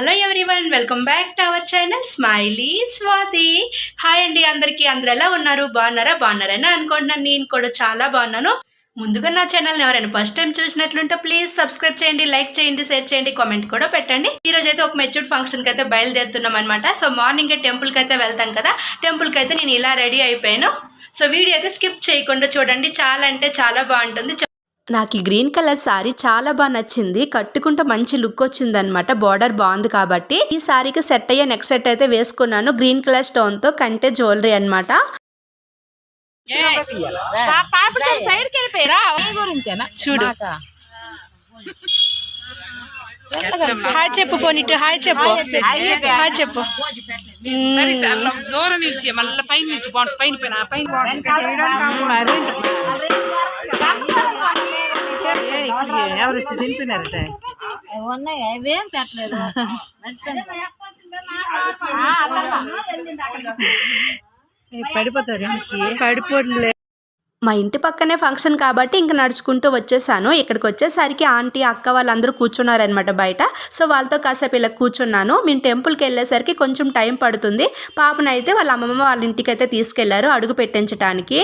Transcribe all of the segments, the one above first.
Hello everyone welcome back to our channel smiley Swathi hi అండి అందరికీ అందరు ఎలా ఉన్నారు? బాగున్నారా? బాగున్నారని అనుకుంటున్నాను. నేను కూడా చాలా బాగున్నాను. ముందుగా నా ఛానల్ని ఎవరైనా ఫస్ట్ టైం చూసినట్లుంటే ప్లీజ్ సబ్స్క్రైబ్ చేయండి లైక్ చేయండి షేర్ చేయండి కామెంట్ కూడా పెట్టండి. ఈ రోజు అయితే ఒక మెచ్యూర్డ్ ఫంక్షన్కి అయితే బయలుదేరుతున్నాం అనమాట సో మార్నింగ్ టెంపుల్కి అయితే వెళ్తాం కదా టెంపుల్కి అయితే నేను ఇలా రెడీ అయిపోయాను. సో వీడియో అయితే స్కిప్ చేయకుండా చూడండి. చాలా అంటే చాలా బాగుంటుంది. నాకు ఈ గ్రీన్ కలర్ సారీ చాలా బాగా నచ్చింది. కట్టుకుంటే మంచి లుక్ వచ్చింది అనమాట బార్డర్ బాగుంది కాబట్టి. ఈ సారీకి సెట్ అయ్యే నెక్స్ట్ సెట్ అయితే వేసుకున్నాను. గ్రీన్ కలర్ స్టోన్తో కంటే జ్యువెలరీ అనమాట చూడు హాయ్ చెప్పు పోనీటు హాయ్ చెప్పు. హాయ్ చెప్పు. దూరం నిలిచి మళ్ళీ పైన నిలిచి బాగుంటుంది పైన పైన పైన ఎవరు వచ్చి ఉన్నాయి అవేం పెట్టలేదు. మా ఇంటి పక్కనే ఫంక్షన్ కాబట్టి ఇంక నడుచుకుంటూ వచ్చేసాను. ఇక్కడికి వచ్చేసరికి ఆంటీ అక్క వాళ్ళందరూ కూర్చున్నారనమాట బయట. సో వాళ్ళతో కాసేపు ఇలా కూర్చున్నాను. మేము టెంపుల్కి వెళ్ళేసరికి కొంచెం టైం పడుతుంది. పాపనైతే వాళ్ళ అమ్మమ్మ వాళ్ళ ఇంటికి అయితే తీసుకెళ్ళారు అడుగు పెట్టించడానికి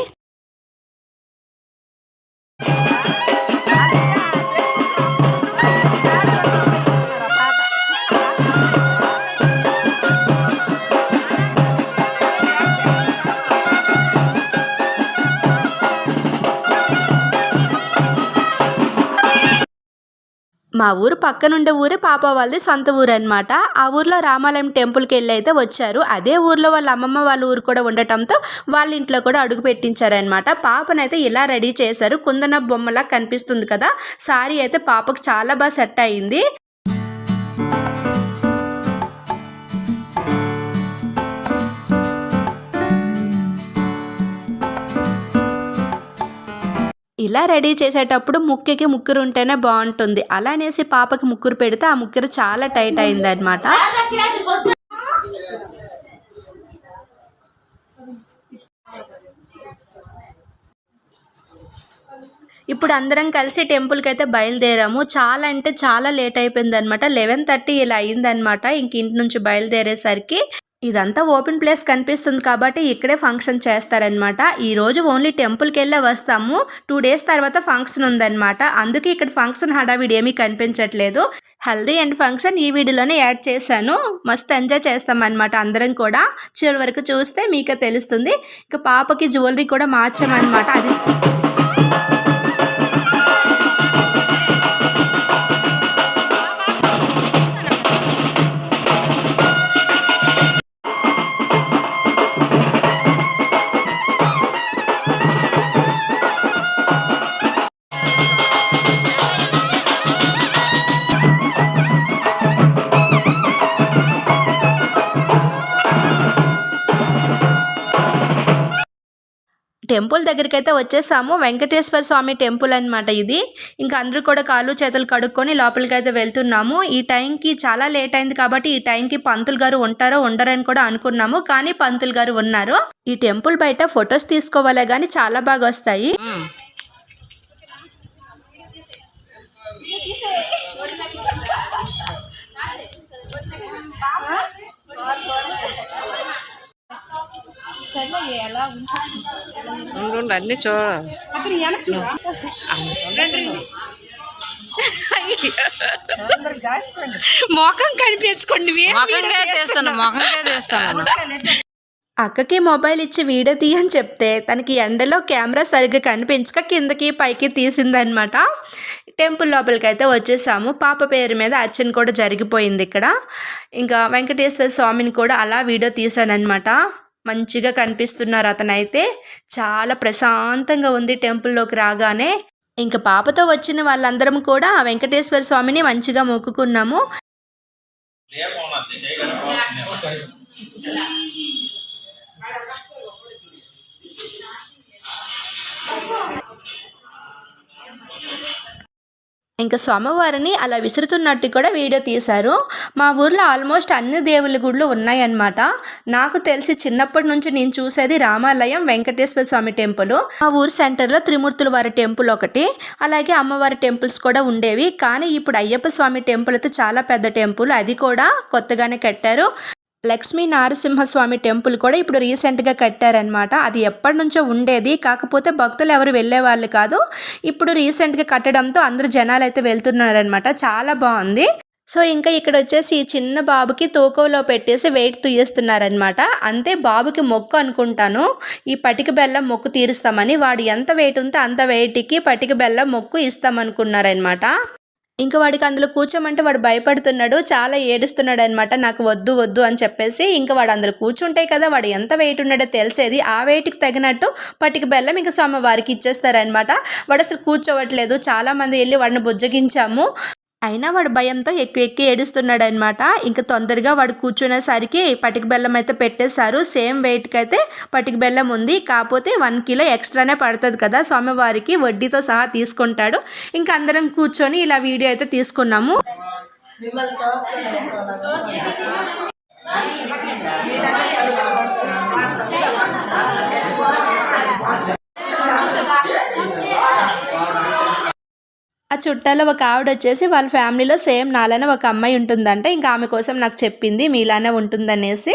మా ఊరు పక్కనుండే ఊరే పాప వాళ్ళది సొంత ఊరు అనమాట ఆ ఊర్లో రామాలయం టెంపుల్కి వెళ్ళి అయితే వచ్చారు. అదే ఊర్లో వాళ్ళ అమ్మమ్మ వాళ్ళ ఊరు కూడా ఉండటంతో వాళ్ళ ఇంట్లో కూడా అడుగు పెట్టించారనమాట పాపనైతే ఇలా రెడీ చేశారు. కుందన బొమ్మలా కనిపిస్తుంది కదా. సారీ అయితే పాపకు చాలా బాగా సెట్ అయింది. ఇలా రెడీ చేసేటప్పుడు ముక్కెకి ముక్కురు ఉంటేనే బాగుంటుంది. అలా అనేసి పాపకి ముక్కురు పెడితే ఆ ముక్కురు చాలా టైట్ అయింది అనమాట ఇప్పుడు అందరం కలిసి టెంపుల్కి అయితే బయలుదేరాము. చాలా అంటే చాలా లేట్ అయిపోయింది అనమాట లెవెన్ థర్టీ ఇలా అయిందనమాట ఇంక ఇంటి నుంచి బయలుదేరేసరికి ఇదంతా ఓపెన్ ప్లేస్ కనిపిస్తుంది కాబట్టి ఇక్కడే ఫంక్షన్ చేస్తారనమాట ఈరోజు ఓన్లీ టెంపుల్కి వెళ్ళే వస్తాము. టూ డేస్ తర్వాత ఫంక్షన్ ఉందన్నమాట. అందుకే ఇక్కడ ఫంక్షన్ హడావిడి ఏమీ కనిపించట్లేదు. హెల్దీ అండ్ ఫంక్షన్ ఈ వీడియోలోనే యాడ్ చేశాను. మస్తు ఎంజాయ్ చేస్తామన్నమాట అందరం కూడా. చివరి వరకు చూస్తే మీకే తెలుస్తుంది. ఇక పాపకి జ్యువెలరీ కూడా మార్చామన్నమాట. అది టెంపుల్ దగ్గరికి అయితే వచ్చేసాము. వెంకటేశ్వర స్వామి టెంపుల్ అన్నమాట ఇది. ఇంకా అందరూ కూడా కాళ్ళు చేతులు కడుక్కొని లోపలికి అయితే వెళ్తున్నాము. ఈ టైంకి చాలా లేట్ అయింది కాబట్టి ఈ టైంకి పంతులు గారు ఉంటారో ఉండరని కూడా అనుకున్నాము. కానీ పంతులు గారు ఉన్నారు. ఈ టెంపుల్ బయట ఫొటోస్ తీసుకోవాలే కానీ చాలా బాగా వస్తాయి. ఉండు అన్ని చూడ. మొఖం కనిపించుకోండి మొఖంగా తీస్తాను మొఖంగా తీస్తాను అక్కకి మొబైల్ ఇచ్చి వీడియో తీయని చెప్తే తనకి ఎండలో కెమెరా సరిగ్గా కనిపించక కిందకి పైకి తీసిందనమాట. టెంపుల్ లోపలికి అయితే వచ్చేసాము. పాప పేరు మీద అర్చన కూడా జరిగిపోయింది ఇక్కడ. ఇంకా వెంకటేశ్వర స్వామిని కూడా అలా వీడియో తీశానమాట మంచిగా కనిపిస్తున్నారు. అతనైతే చాలా ప్రశాంతంగా ఉంది టెంపుల్లోకి రాగానే. ఇంకా పాపతో వచ్చిన వాళ్ళందరం కూడా ఆ వెంకటేశ్వర స్వామిని మంచిగా మొక్కుకున్నాము. ఇంకా స్వామివారిని అలా విసురుతున్నట్టు కూడా వీడియో తీశారు. మా ఊర్లో ఆల్మోస్ట్ అన్ని దేవుళ్ళ గుళ్ళు ఉన్నాయన్నమాట. నాకు తెలిసి చిన్నప్పటి నుంచి నేను చూసేది రామాలయం వెంకటేశ్వర స్వామి టెంపుల్. మా ఊరు సెంటర్లో త్రిమూర్తుల వారి టెంపుల్ ఒకటి అలాగే అమ్మవారి టెంపుల్స్ కూడా ఉండేవి. కానీ ఇప్పుడు అయ్యప్ప స్వామి టెంపుల్ అయితే చాలా పెద్ద టెంపుల్. అది కూడా కొత్తగానే కట్టారు. లక్ష్మీ నారసింహస్వామి టెంపుల్ కూడా ఇప్పుడు రీసెంట్గా కట్టారనమాట అది ఎప్పటి నుంచో ఉండేది. కాకపోతే భక్తులు ఎవరు వెళ్ళేవాళ్ళు కాదు. ఇప్పుడు రీసెంట్గా కట్టడంతో అందరూ జనాలు అయితే వెళ్తున్నారనమాట చాలా బాగుంది. సో ఇంకా ఇక్కడ వచ్చేసి ఈ చిన్న బాబుకి తూకంలో పెట్టేసి వెయిట్ తీస్తున్నారనమాట అంతే బాబుకి మొక్కు అనుకుంటాను. ఈ పటిక బెల్లం మొక్కు తీరుస్తామని. వాడు ఎంత వెయిట్ ఉంటే అంత వెయిట్కి పటిక బెల్లం మొక్కు ఇస్తామనుకున్నారనమాట ఇంకా వాడికి అందులో కూర్చోమంటే వాడు భయపడుతున్నాడు చాలా ఏడుస్తున్నాడు అనమాట నాకు వద్దు వద్దు అని చెప్పేసి ఇంకా వాడు అందులో కూర్చుంటాయి కదా వాడు ఎంత వెయిట్ ఉన్నాడో తెలిసేది. ఆ వెయిట్కి తగినట్టు పట్టిక బెల్లం ఇంకా స్వామివారికి ఇచ్చేస్తారనమాట. వాడు అసలు కూర్చోవట్లేదు. చాలా మంది వెళ్ళి వాడిని బుజ్జగించాము. అయినా వాడు భయంతో ఎక్కువ ఎక్కి ఏడుస్తున్నాడు అనమాట ఇంకా తొందరగా వాడు కూర్చునేసరికి పటిక బెల్లం అయితే పెట్టేశారు. సేమ్ వెయిట్కి అయితే పటిక బెల్లం ఉంది. కాకపోతే వన్ కిలో ఎక్స్ట్రానే పడుతుంది కదా. స్వామివారికి వడ్డీతో సహా తీసుకుంటాడు. ఇంకా అందరం కూర్చొని ఇలా వీడియో అయితే తీసుకున్నాము. చుట్టాలో ఒక ఆవిడ వచ్చేసి వాళ్ళ ఫ్యామిలీలో సేమ్ నాలానే ఒక అమ్మాయి ఉంటుందంట. ఇంకా ఆమె కోసం నాకు చెప్పింది మీలానే ఉంటుందనేసి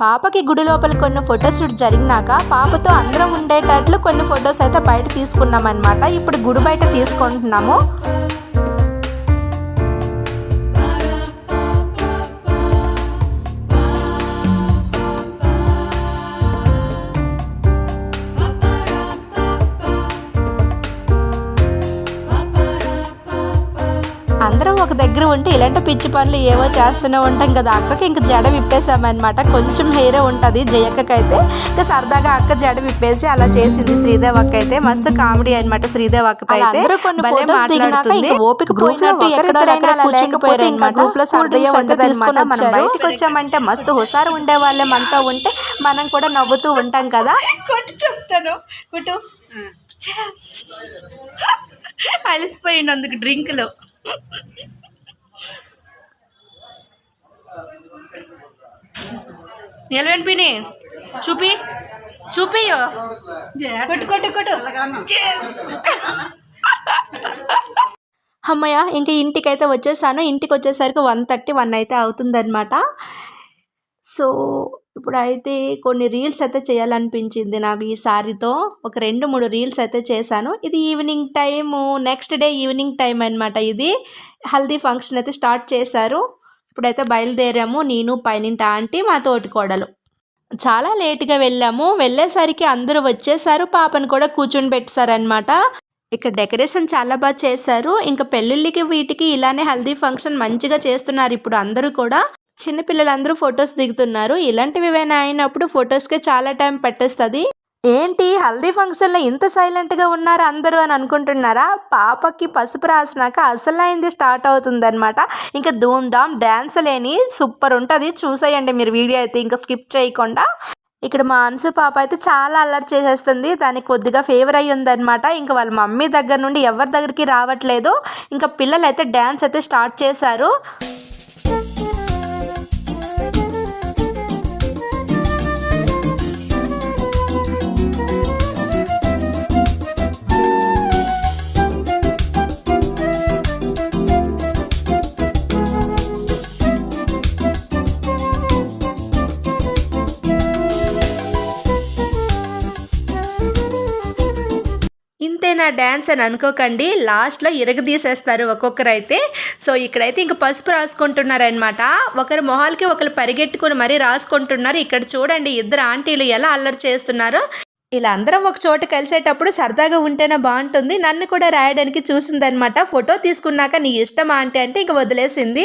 పాపకి గుడి లోపల కొన్ని ఫొటోషూట్ జరిగినాక పాపతో అందరం ఉండేటట్లు కొన్ని ఫొటోస్ అయితే బయట తీసుకున్నాం అనమాట ఇప్పుడు గుడి బయట తీసుకుంటున్నాము. అందరం ఒక దగ్గర ఉంటే ఇలాంటి పిచ్చి పనులు ఏవో చేస్తూనే ఉంటాం కదా. అక్కకి ఇంక జడ విప్పేసామన్నమాట కొంచెం హెయిర్ ఉంటుంది జయక్కకి అయితే ఇంకా సరదాగా అక్క జడ విప్పేసి అలా చేసింది శ్రీదేవ్ అక్క అయితే మస్తు కామెడీ అనమాట శ్రీదేవ్ అక్క అయితే ఓపిక. బయటకు వచ్చామంటే మస్తు హుషారు ఉండే వాళ్ళే మనతో ఉంటే. మనం కూడా నవ్వుతూ ఉంటాం కదా. కొట్టు చెప్తాను. కొట్టు. అలసిపోయినందుకు డ్రింక్లో. నిలవని పిని చూపి. చూపియో కొట్టు కొట్టు కొట్టు అమ్మయ్య ఇంకా ఇంటికైతే వచ్చేసాను. ఇంటికి వచ్చేసరికి వన్ థర్టీ వన్ అయితే అవుతుందన్నమాట. సో ఇప్పుడైతే కొన్ని రీల్స్ అయితే చేయాలనిపించింది నాకు ఈ సారీతో. ఒక రెండు మూడు రీల్స్ అయితే చేశాను. ఇది evening time next day evening time అనమాట ఇది. హల్దీ ఫంక్షన్ అయితే స్టార్ట్ చేశారు. ఇప్పుడైతే బయలుదేరాము నేను పైనింటి ఆంటీ మా తోటి కోడలు చాలా లేట్గా వెళ్ళాము. వెళ్ళేసరికి అందరూ వచ్చేసారు. పాపను కూడా కూర్చొని పెట్టేశారనమాట ఇక్కడ డెకరేషన్ చాలా బాగా చేశారు. ఇంకా పెళ్ళిళ్ళకి వీటికి ఇలానే హల్దీ ఫంక్షన్ మంచిగా చేస్తున్నారు ఇప్పుడు అందరూ కూడా. చిన్నపిల్లలందరూ ఫొటోస్ దిగుతున్నారు. ఇలాంటివి ఏమైనా అయినప్పుడు ఫొటోస్కే చాలా టైం పట్టేస్తుంది. ఏంటి హల్దీ ఫంక్షన్లో ఇంత సైలెంట్గా ఉన్నారు అందరూ అని అనుకుంటున్నారా? పాపకి పసుపు రాసినాక అసలైంది స్టార్ట్ అవుతుందనమాట ఇంకా ధూమ్ ధామ్ డ్యాన్స్ లేని సూపర్ ఉంటుంది. చూసేయండి మీరు వీడియో అయితే ఇంకా స్కిప్ చేయకుండా. ఇక్కడ మా అన్సు పాప అయితే చాలా అల్లరి చేసేస్తుంది. దానికి కొద్దిగా ఫేవర్ అయ్యి ఉందనమాట ఇంకా వాళ్ళ మమ్మీ దగ్గర నుండి ఎవరి దగ్గరికి రావట్లేదు. ఇంకా పిల్లలు అయితే డ్యాన్స్ అయితే స్టార్ట్ చేశారు. డ్యాన్స్ అని అనుకోకండి. లాస్ట్లో ఇరగదీసేస్తారు ఒక్కొక్కరు అయితే సో ఇక్కడైతే ఇంక పసుపు రాసుకుంటున్నారనమాట ఒకరి మొహాలకి ఒకరు పరిగెట్టుకుని మరీ రాసుకుంటున్నారు. ఇక్కడ చూడండి ఇద్దరు ఆంటీలు ఎలా అల్లరి చేస్తున్నారో. ఇలా అందరం ఒక చోట కలిసేటప్పుడు సరదాగా ఉంటేనే బాగుంటుంది. నన్ను కూడా రాయడానికి చూసిందనమాట ఫోటో తీసుకున్నాక నీ ఇష్టమా అంటే అంటే ఇంక వదిలేసింది.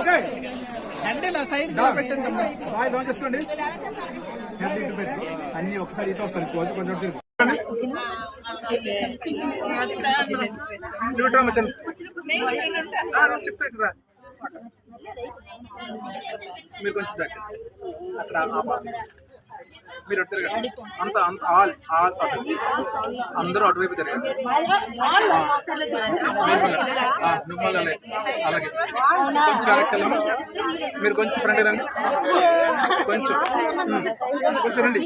ఓకే. అంటే నా సైడ్ దా. బాయ్ చేసుకోండి. అన్ని ఒకసారి ఇటు వస్తారు. కొంచెం కొంచెం తిరుగు. చెప్తా ఇక్కడ. మీరు కొంచెం అక్కడ. మీరు అటు తిరగండి అంత అంత ఆల్ ఆల్ అటు అందరూ అటువైపు తిరగండి నువ్వు అలాగే. అలాగే కొంచెం వెళ్ళమ్మా. మీరు కొంచెం ఫ్రంట్ రండి కొంచెం. కొంచెం రండి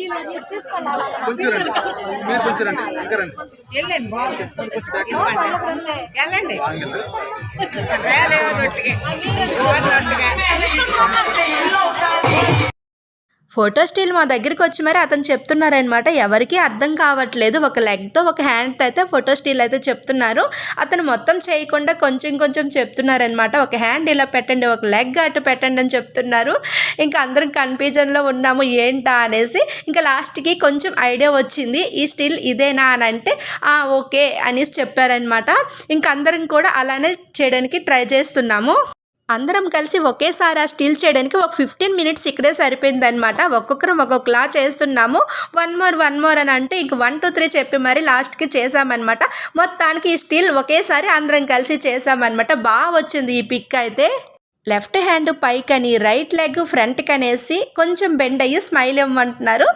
కొంచెం రండి మీరు కొంచెం రండి ఇంకా రండి వెళ్ళండి ఆంగిల్. ఫోటో స్టిల్ మా దగ్గరికి వచ్చి మరి అతను చెప్తున్నారనమాట ఎవరికీ అర్థం కావట్లేదు. ఒక లెగ్తో ఒక హ్యాండ్తో అయితే ఫోటో స్టిల్ అయితే చెప్తున్నారు. అతను మొత్తం చేయకుండా కొంచెం కొంచెం చెప్తున్నారనమాట ఒక హ్యాండ్ ఇలా పెట్టండి ఒక లెగ్ అటు పెట్టండి అని చెప్తున్నారు. ఇంకా అందరం కన్ఫ్యూజన్లో ఉన్నాము ఏంటా అనేసి. ఇంకా లాస్ట్కి కొంచెం ఐడియా వచ్చింది ఈ స్టిల్ ఇదేనా అని అంటే ఓకే అనేసి చెప్పారనమాట ఇంకా అందరం కూడా అలానే చేయడానికి ట్రై చేస్తున్నాము. అందరం కలిసి ఒకేసారి ఆ స్టిల్ చేయడానికి ఒక ఫిఫ్టీన్ మినిట్స్ ఇక్కడే సరిపోయిందనమాట ఒక్కొక్కరం ఒక్కొక్కలా చేస్తున్నాము. వన్ మోర్ వన్ మోర్ అని అంటే ఇంక వన్ టూ త్రీ చెప్పి మరి లాస్ట్కి చేసామన్నమాట మొత్తానికి ఈ స్టిల్ ఒకేసారి అందరం కలిసి చేసామన్నమాట బాగా వచ్చింది ఈ పిక్ అయితే. లెఫ్ట్ హ్యాండ్ పైకని రైట్ లెగ్ ఫ్రంట్కి అనేసి కొంచెం బెండ్ అయ్యి స్మైల్ ఇవ్వమంటున్నారు.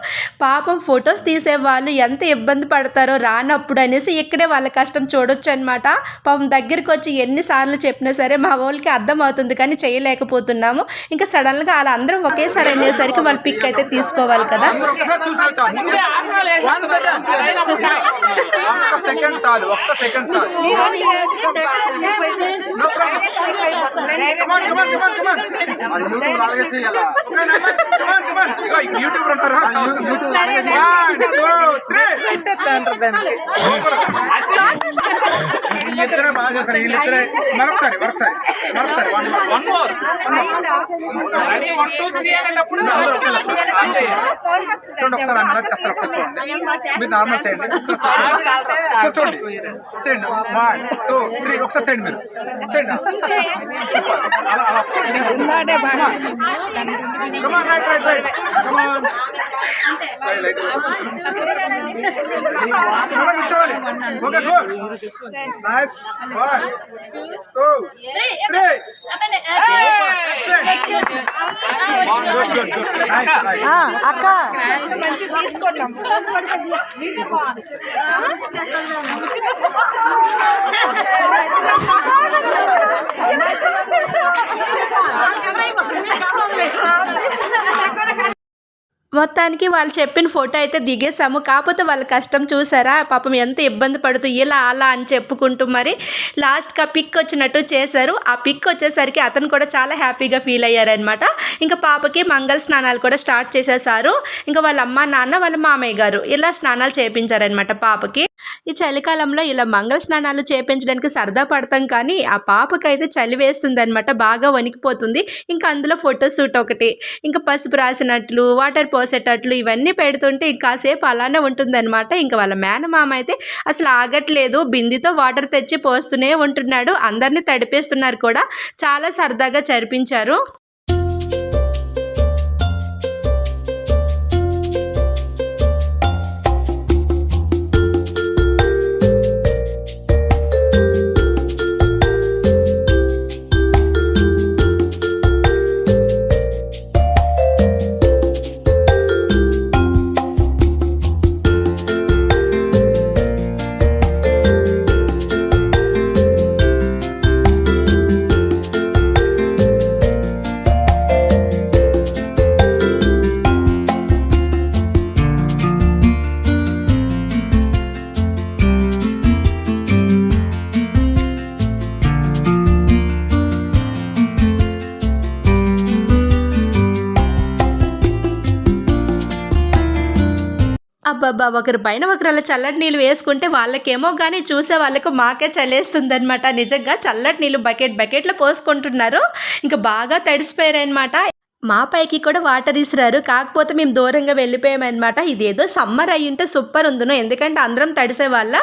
పాపం ఫొటోస్ తీసే వాళ్ళు ఎంత ఇబ్బంది పడతారో రానప్పుడు అనేసి ఇక్కడే వాళ్ళ కష్టం చూడొచ్చు అనమాట పాపం దగ్గరికి వచ్చి ఎన్నిసార్లు చెప్పినా సరే మా వాళ్ళకి అర్థం అవుతుంది కానీ చేయలేకపోతున్నాము. ఇంకా సడన్గా అలా అందరం ఒకేసారి అనేసరికి వాళ్ళు పిక్ అయితే తీసుకోవాలి కదా ఒక్కసారి చూసినా చాలు వన్ సెకండ్ చాలు ఒక్క సెకండ్ చాలు యూట్యూబ్ అలాగే చేయాలా యూట్యూబ్ ఉంటారా యూట్యూబ్ ఇద్దరే బాగా చేస్తారు వీళ్ళిద్దరే. మరొకసారి మరొకసారి మరొకసారి one one more ready? One two three అనేటప్పుడు అందరూ ఒకే లెక్క. అంతే చూడండి ఒకసారి అన్నది చేస్తారు ఒకసారి చూడండి. మీరు నార్మల్ చేయండి. ఒకసారి చూడండి. ఒకసారి చేయండి. వన్ టూ త్రీ ఒకసారి చేయండి మీరు. చేయండి. సూపర్. అలా అలా ఒకసారి. చూడండి. Okay, good. Nice. One, two, three. Super. Excellent. Good, good, good. Nice, nice. మొత్తానికి వాళ్ళు చెప్పిన ఫోటో అయితే దిగేసాము కాకపోతే వాళ్ళ కష్టం చూసారా? పాపం ఎంత ఇబ్బంది పడుతూ ఇలా అలా అని చెప్పుకుంటూ మరి లాస్ట్గా పిక్ వచ్చినట్టు చేశారు. ఆ పిక్ వచ్చేసరికి అతను కూడా చాలా హ్యాపీగా ఫీల్ అయ్యారనమాట ఇంకా పాపకి మంగళ స్నానాలు కూడా స్టార్ట్ చేసేసారు ఇంకా వాళ్ళ అమ్మ నాన్న వాళ్ళ మామయ్య గారు ఇలా స్నానాలు చేపించారనమాట పాపకి. ఈ చలికాలంలో ఇలా మంగళ స్నానాలు చేపించడానికి సరదా పడతాం కానీ ఆ పాపకైతే చలి వేస్తుంది అనమాట బాగా వణికిపోతుంది. ఇంకా అందులో ఫోటో షూట్ ఒకటి ఇంకా పసుపు రాసినట్లు వాటర్ పోసేటట్లు ఇవన్నీ పెడుతుంటే ఇంకా కాసేపు అలానే ఉంటుందన్నమాట. ఇంకా వాళ్ళ మేనమామ అయితే అసలు ఆగట్లేదు. బిందితో వాటర్ తెచ్చి పోస్తూనే ఉంటున్నాడు. అందరినీ తడిపేస్తున్నారు కూడా. చాలా సరదాగా జరిపించారు. ఒకరి పైన ఒకరు అలా చల్లటి నీళ్ళు వేసుకుంటే వాళ్ళకేమో కానీ చూసే వాళ్ళకు మాకే చలేస్తుంది అనమాట నిజంగా చల్లటి నీళ్ళు బకెట్ బకెట్లో పోసుకుంటున్నారు. ఇంకా బాగా తడిసిపోయారనమాట మా పైకి కూడా వాటర్ ఇసిరారు. కాకపోతే మేము దూరంగా వెళ్ళిపోయామన్నమాట. ఇదేదో సమ్మర్ అయ్యి ఉంటే సూపర్ ఉందినో ఎందుకంటే అందరం తడిసే వాళ్ళ.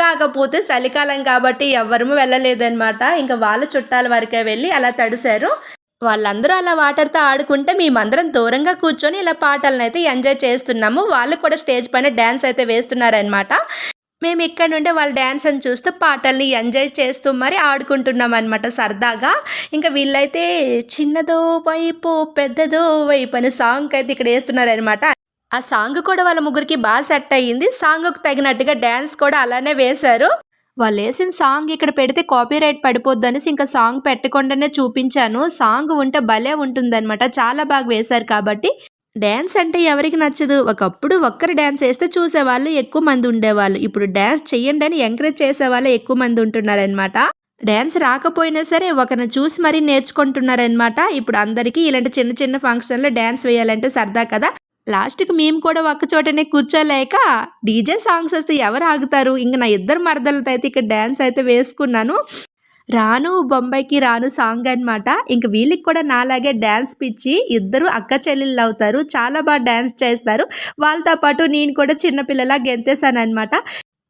కాకపోతే చలికాలం కాబట్టి ఎవ్వరము వెళ్ళలేదన్నమాట. ఇంకా వాళ్ళ చుట్టాల వరకే వెళ్ళి అలా తడిశారు. వాళ్ళందరూ అలా వాటర్తో ఆడుకుంటే మేమందరం దూరంగా కూర్చొని ఇలా పాటలను అయితే ఎంజాయ్ చేస్తున్నాము. వాళ్ళు కూడా స్టేజ్ పైన డ్యాన్స్ అయితే వేస్తున్నారనమాట మేము ఇక్కడ నుండి వాళ్ళ డ్యాన్స్ అని చూస్తూ పాటల్ని ఎంజాయ్ చేస్తూ మరి ఆడుకుంటున్నాం అనమాట సరదాగా. ఇంకా వీళ్ళైతే చిన్నదో వైపు పెద్దదో వైపు అనే సాంగ్ అయితే ఇక్కడ వేస్తున్నారనమాట ఆ సాంగ్ కూడా వాళ్ళ ముగ్గురికి బాగా సెట్ అయ్యింది. సాంగ్కు తగినట్టుగా డ్యాన్స్ కూడా అలానే వేశారు. వాళ్ళు వేసిన సాంగ్ ఇక్కడ పెడితే కాపీరైట్ పడిపోద్ది అనేసి ఇంకా సాంగ్ పెట్టకుండానే చూపించాను. సాంగ్ ఉంటే భలే ఉంటుందన్నమాట. చాలా బాగా వేశారు కాబట్టి. డ్యాన్స్ అంటే ఎవరికి నచ్చదు. ఒకప్పుడు ఒక్కరు డ్యాన్స్ వేస్తే చూసేవాళ్ళు ఎక్కువ మంది ఉండేవాళ్ళు. ఇప్పుడు డ్యాన్స్ చెయ్యండి అని ఎంకరేజ్ చేసేవాళ్ళు ఎక్కువ మంది ఉంటున్నారనమాట డ్యాన్స్ రాకపోయినా సరే ఒకరిని చూసి మరీ నేర్చుకుంటున్నారనమాట ఇప్పుడు అందరికీ ఇలాంటి చిన్న చిన్న ఫంక్షన్లో డ్యాన్స్ వేయాలంటే సరదా కదా. లాస్ట్కి మేము కూడా ఒక్కచోటనే కూర్చోలేక డీజే సాంగ్స్ వస్తే ఎవరు ఆగుతారు? ఇంక నా ఇద్దరు మరదలతో అయితే ఇక్కడ డ్యాన్స్ అయితే వేసుకున్నాను. రాను బొంబాయికి రాను సాంగ్ అనమాట ఇంక వీళ్ళకి కూడా నాలాగే డ్యాన్స్ పిచ్చి ఇద్దరు అక్క చెల్లెళ్ళు అవుతారు. చాలా బాగా డ్యాన్స్ చేస్తారు. వాళ్ళతో పాటు నేను కూడా చిన్నపిల్లలా గెంతేసాను అనమాట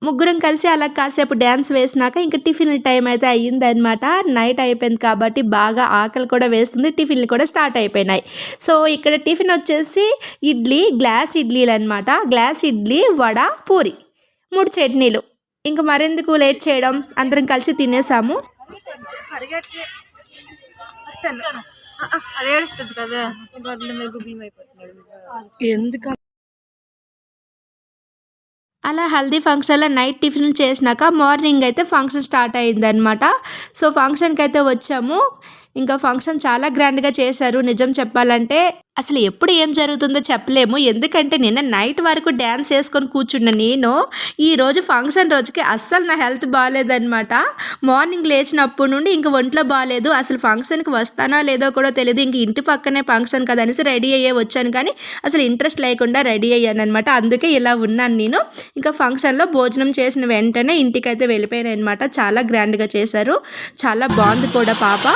ముగ్గురం కలిసి అలా కాసేపు డ్యాన్స్ వేసినాక ఇంకా టిఫిన్ టైం అయితే అయ్యిందనమాట నైట్ అయిపోయింది కాబట్టి బాగా ఆకలి కూడా వేస్తుంది టిఫిన్లు కూడా స్టార్ట్ అయిపోయినాయి. సో ఇక్కడ టిఫిన్ వచ్చేసి ఇడ్లీ గ్లాస్ ఇడ్లీలు అనమాట గ్లాస్ ఇడ్లీ వడ పూరి మూడు చట్నీలు. ఇంకా మరెందుకు లేట్ చేయడం? అందరం కలిసి తినేసాము. కదా. ఎందుకు అలా హల్దీ ఫంక్షన్లో నైట్ టిఫిన్ చేసినాక మార్నింగ్ అయితే ఫంక్షన్ స్టార్ట్ అయిందనమాట సో ఫంక్షన్కి అయితే వచ్చాము. ఇంకా ఫంక్షన్ చాలా గ్రాండ్గా చేశారు. నిజం చెప్పాలంటే అసలు ఎప్పుడు ఏం జరుగుతుందో చెప్పలేము. ఎందుకంటే నిన్న నైట్ వరకు డ్యాన్స్ వేసుకొని కూర్చున్న నేను ఈరోజు ఫంక్షన్ రోజుకి అస్సలు నా హెల్త్ బాగాలేదనమాట మార్నింగ్ లేచినప్పటి నుండి ఇంక ఒంట్లో బాగాలేదు. అసలు ఫంక్షన్కి వస్తానో లేదో కూడా తెలియదు ఇంక ఇంటి పక్కనే ఫంక్షన్ కదా రెడీ అయ్యే వచ్చాను కానీ అసలు ఇంట్రెస్ట్ లేకుండా రెడీ అయ్యాను అనమాట అందుకే ఇలా ఉన్నాను నేను. ఇంకా ఫంక్షన్లో భోజనం చేసిన వెంటనే ఇంటికైతే వెళ్ళిపోయాను అనమాట చాలా గ్రాండ్గా చేశారు. చాలా బాగుంది కూడా పాప.